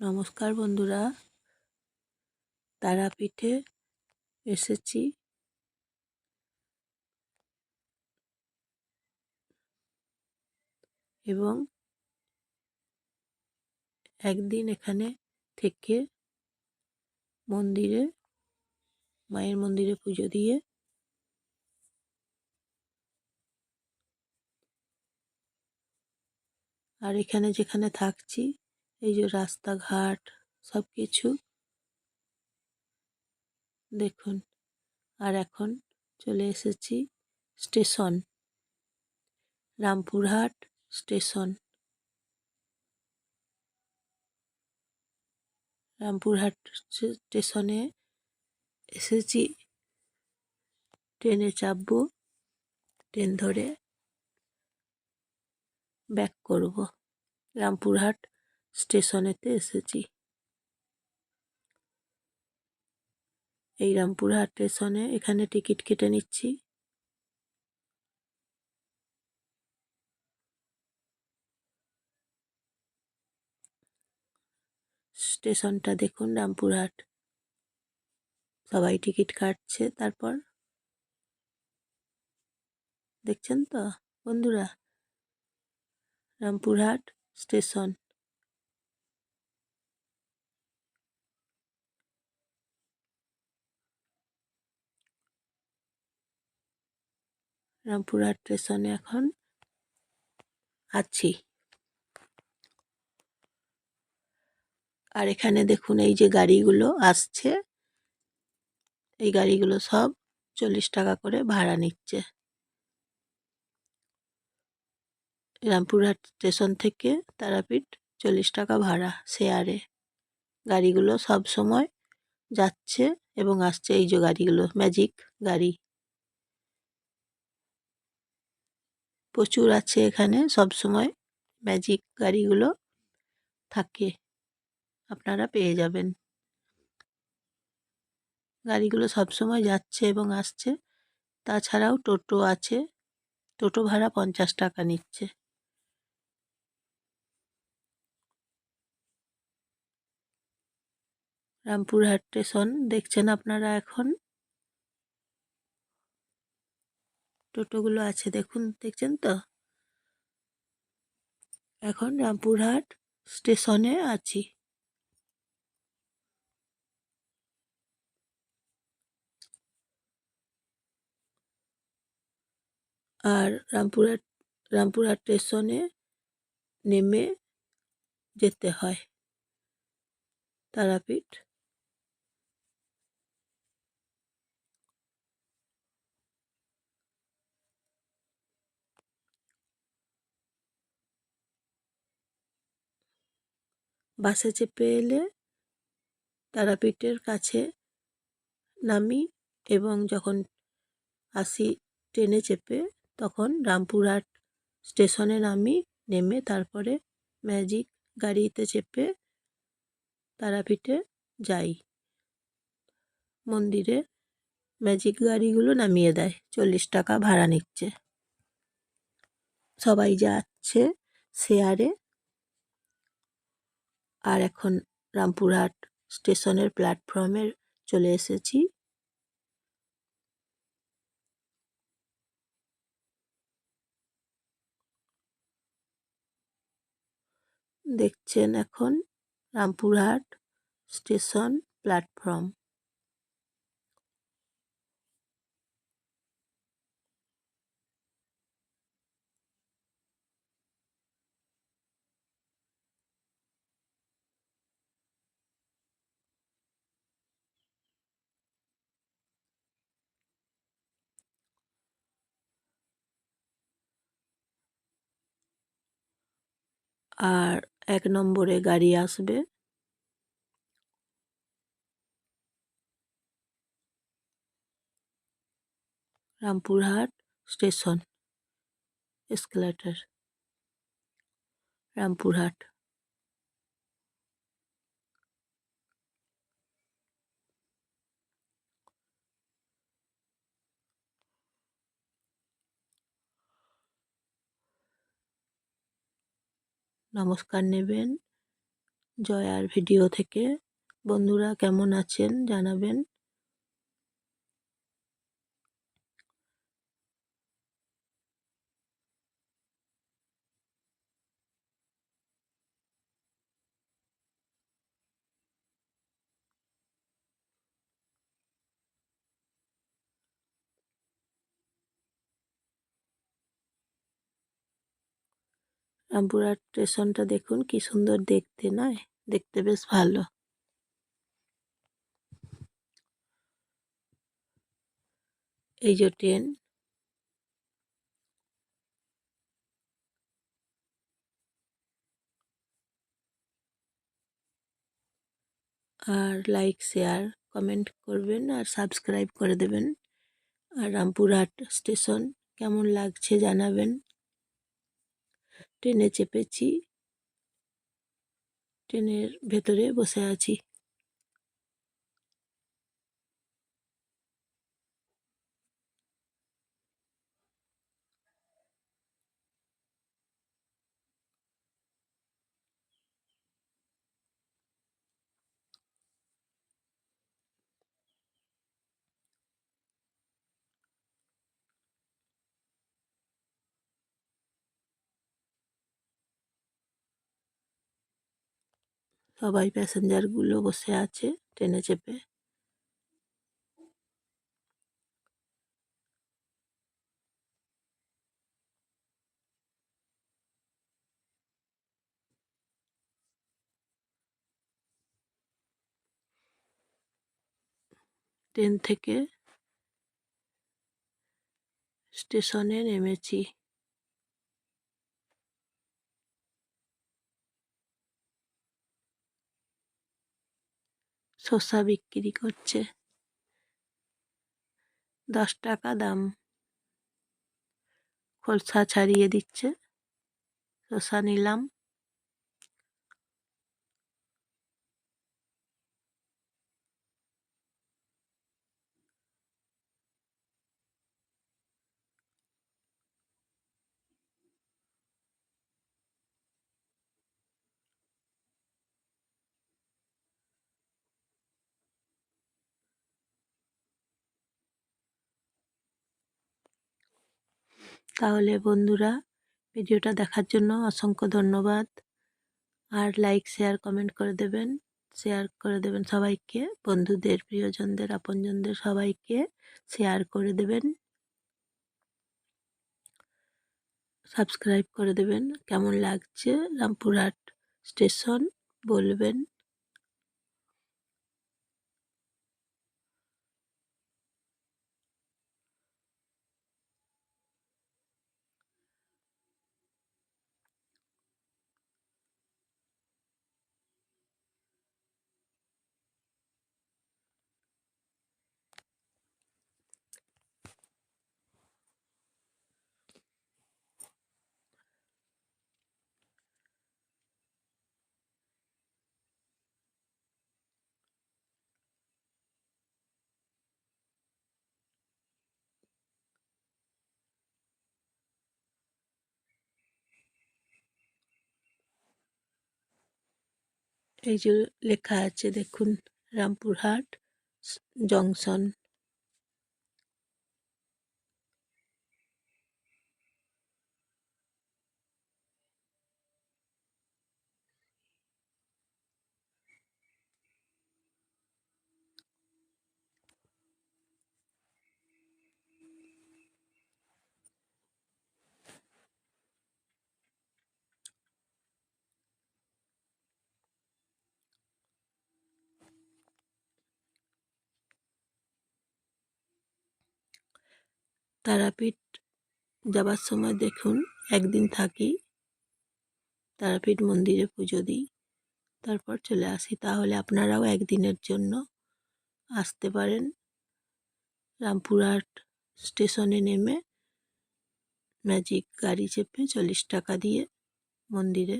নমস্কার বন্ধুরা। তারাপীঠে এসেছি। এবং একদিন এখানে থেকে মন্দিরে, মায়ের মন্দিরে পুজো দিয়ে আর এখানে যেখানে থাকছি এই যে রাস্তাঘাট সব কিছু দেখুন, আর এখন চলে এসেছি স্টেশন, রামপুরহাট স্টেশন। রামপুরহাট স্টেশনে এসেছি। ট্রেনে চাপবো, ট্রেন ধরে ব্যাক করব। রামপুরহাট স্টেশনেতে এসেছি। এই রামপুরহাট স্টেশনে এখানে টিকিট কেটে নিচ্ছি। স্টেশনটা দেখুন রামপুরহাট। সবাই টিকিট কাটছে তারপর। দেখছেন তো বন্ধুরা? রামপুরহাট স্টেশন। রামপুরহাট স্টেশনে এখন আছি। আর এখানে দেখুন এই যে গাড়িগুলো আসছে, এই গাড়িগুলো সব চল্লিশ টাকা করে ভাড়া নিচ্ছে। রামপুরহাট স্টেশন থেকে তারাপীঠ চল্লিশ টাকা ভাড়া শেয়ারে। গাড়িগুলো সব সময় যাচ্ছে এবং আসছে এই যে গাড়িগুলো, ম্যাজিক গাড়ি। প্রচুর আছে এখানে সব সময় ম্যাজিক গাড়িগুলো থাকে। আপনারা পেয়ে যাবেন। গাড়িগুলো সব সময় যাচ্ছে এবং আসছে। তাছাড়াও টোটো আছে। টোটো ভাড়া পঞ্চাশ টাকা নিচ্ছে। রামপুরহাট স্টেশন দেখছেন আপনারা এখন? টোটোগুলো আছে, দেখুন, দেখছেন তো? এখন রামপুরহাট স্টেশনে আছি। আর রামপুরহাট রামপুরহাট স্টেশনে নেমে যেতে হয়, তারাপীঠ। বাসে চেপে এলে তারাপীঠের কাছে নামি এবং যখন আসি ট্রেনে চেপে, তখন রামপুরহাট স্টেশনে নামি, নেমে তারপরে ম্যাজিক গাড়িতে চেপে তারাপীঠে যাই। মন্দিরে ম্যাজিক গাড়িগুলো নামিয়ে দেয়, চল্লিশ টাকা ভাড়া নিচ্ছে। সবাই যাচ্ছে শেয়ারে আর এখন রামপুরহাট স্টেশনের প্ল্যাটফর্মে চলে এসেছি। দেখছেন এখন রামপুরহাট স্টেশন প্ল্যাটফর্ম। আর এক নম্বরে গাড়ি আসবে। Rampurhat station escalator Rampurhat. নমস্কার নেবেন। জয়ার ভিডিও থেকে। বন্ধুরা কেমন আছেন জানাবেন। রামপুরহাট স্টেশনটা দেখুন, কি সুন্দর দেখতে, নয়? দেখতে বেশ ভালো। এই যে ট্রেন। আর লাইক শেয়ার কমেন্ট করবেন আর সাবস্ক্রাইব করে দেবেন। আর রামপুরহাট স্টেশন কেমন লাগছে জানাবেন। ট্রেনে চেপেছি। ট্রেনের ভেতরে বসে আছি। সবাই প্যাসেঞ্জারগুলো বসে আছে ট্রেনে চেপে। ট্রেন থেকে স্টেশনে নেমেছি। শসা বিক্রি করছে। দশ টাকা দাম। খোলসা ছাড়িয়ে দিচ্ছে। শসা নিলাম। তাহলে বন্ধুরা, ভিডিওটা দেখার জন্য অসংখ্য ধন্যবাদ। আর লাইক শেয়ার কমেন্ট করে দেবেন। শেয়ার করে দেবেন সবাইকে। বন্ধুদের, প্রিয়জনদের, আপনজনদের সবাইকে শেয়ার করে দেবেন। সাবস্ক্রাইব করে দেবেন। কেমন লাগছে? রামপুরহাট স্টেশন বলবেন। এই যে লেখা আছে দেখুন রামপুরহাট জংশন। তারাপীঠ যাবার সময় দেখুন, একদিন থাকি, তারাপীঠ মন্দিরে পুজো দিই, তারপর চলে আসি। তাহলে আপনারাও একদিনের জন্য আসতে পারেন। রামপুরহাট স্টেশনে নেমে ম্যাজিক গাড়ি চেপে চল্লিশ টাকা দিয়ে মন্দিরে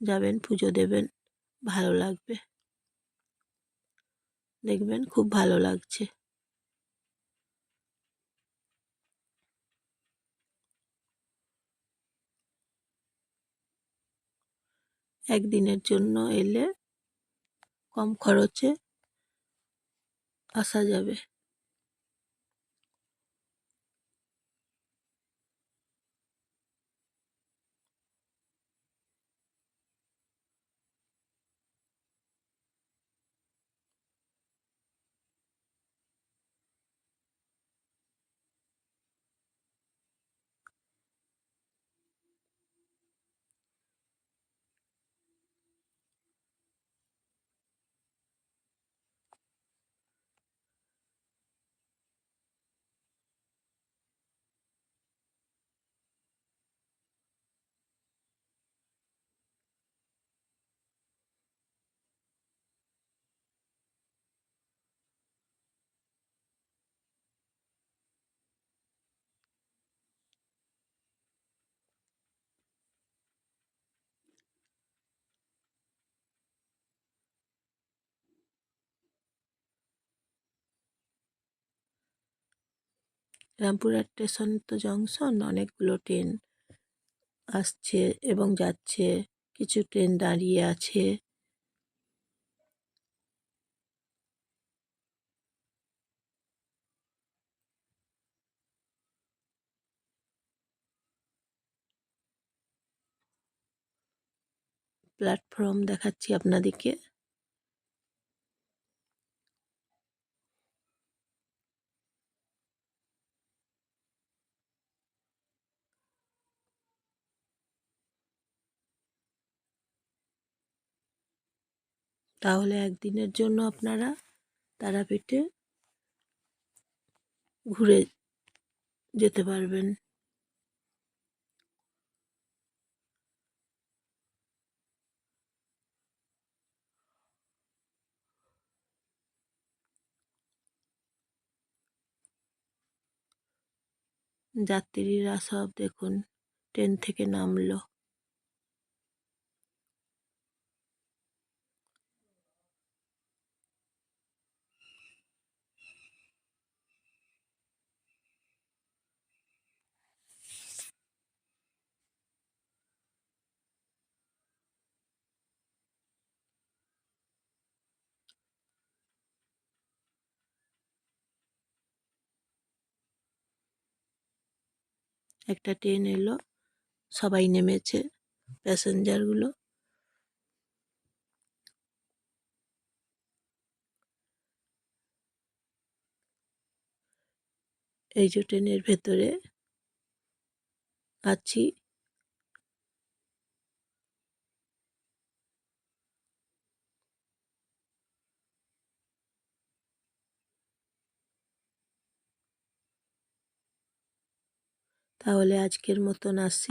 যাবেন, পুজো দেবেন, ভালো লাগবে। দেখবেন খুব ভালো লাগছে। একদিনের জন্য এলে কম খরচে আসা যাবে। রামপুরহাট স্টেশন তো জংশন, অনেকগুলো ট্রেন আসছে এবং যাচ্ছে। কিছু ট্রেন দাঁড়িয়ে আছে। প্ল্যাটফর্ম দেখাচ্ছি আপনাদেরকে তাহলে একদিনের জন্য আপনারা তারাপীঠে ঘুরে যেতে পারবেন। যাত্রীরা সব দেখুন ট্রেন থেকে নামলো। একটা ট্রেন এলো সবাই নেমেছে প্যাসেঞ্জারগুলো। এই যে ট্রেনের ভেতরে আছি। তাহলে আজকের মতন আসছি